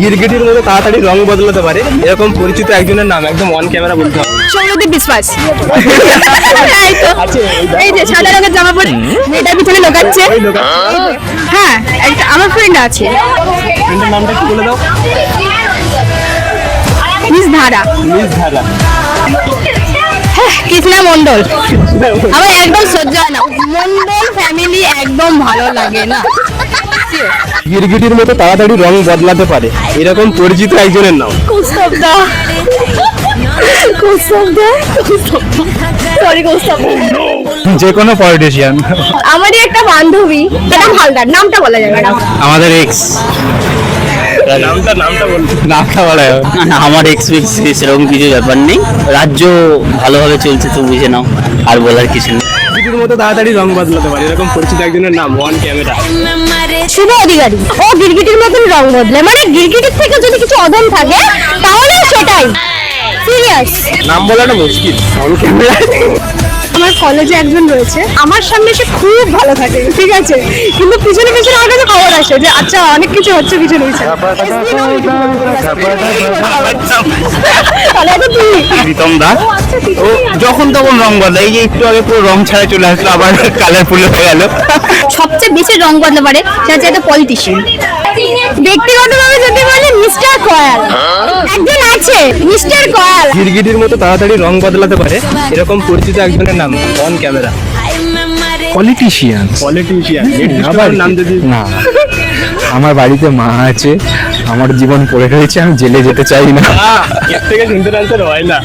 গিরগিটির মতো তাড়াতাড়ি রং বদলাতে পারে। এরকম পরিচিত একজনের নাম একদম অন ক্যামেরা বলতে হবে। সৌরদীপ বিশ্বাস। এই যে সাদা রঙের জামা পরে মেয়েটার পিছনে লোকাচ্ছে। হ্যাঁ একটা আমার ফ্রেন্ড আছে। ফ্রেন্ডের নামটা কি বলে দাও। মিস ধারা। মিস ধারা। হ্যাঁ, কৃষ্ণা মন্ডল আমার একদম সহ্য হয় না। মন্ডল ফ্যামিলি একদম ভালো লাগে না। গিরগিটির মতো তাড়াতাড়ি রং বদলাতে পারে। এরকম পরিচিত একজনের নাম। কৌস্তব দা। সরি কৌস্তব যে কোনো পলিটিশিয়ান আমারই একটা বান্ধবী। এটা হালদার নামটা বলা যাবে না। আমাদের এক্স নামটা নামটা নামটা বলা আমার এক্সপিরিয়েন্স সেরকম কিছু ব্যাপার নেই। রাজ্য ভালোভাবে চলছে তো বুঝে নাও। আর বলার কিছু নেই। গিরগিটির মতো তাড়াতাড়ি রং বদলাতে পারে এরকম পরিচিত একজনের নাম ওয়ান ক্যামেরা শুভ অধিকারী ও গিরগিটির মতন রং বদলে মানে গিরগিটির থেকে যদি কিছু অধম থাকে তাহলে সেটাই সিরিয়াস নাম বলাটা মুশকিল অন ক্যামেরা আমার কলেজে একজন রয়েছে আমার সামনে সে খুব ভালো থাকে ঠিক আছে কিন্তু পিছনে পিছনে আমার কাছে খবর আসে যে আচ্ছা অনেক কিছু হচ্ছে পিছনে পিছনে তাহলে এটা তুই প্রীতম দা। ও আচ্ছা যখন তখন রং বদলায়। এই যে একটু আগে পুরো রং ছাড়া চলে আসলো আবার কালারফুল হয়ে গেল। সবচেয়ে বেশি রং বদলাতে পারে সেটা হচ্ছে পলিটিশিয়ান ব্যক্তিগতভাবে যদি বলি মিস্টার কয়াল। একজন আছে মিস্টার কয়াল। গিরগিটির মতো তাড়াতাড়ি রং বদলাতে পারে এরকম পরিচিত একজনের নাম অন ক্যামেরা পলিটিশিয়ান পলিটিশিয়ান আবার নাম যদি না আমার বাড়িতে মা আছে আমার জীবন পড়ে রয়েছে আমি জেলে যেতে চাই না। থেকে না।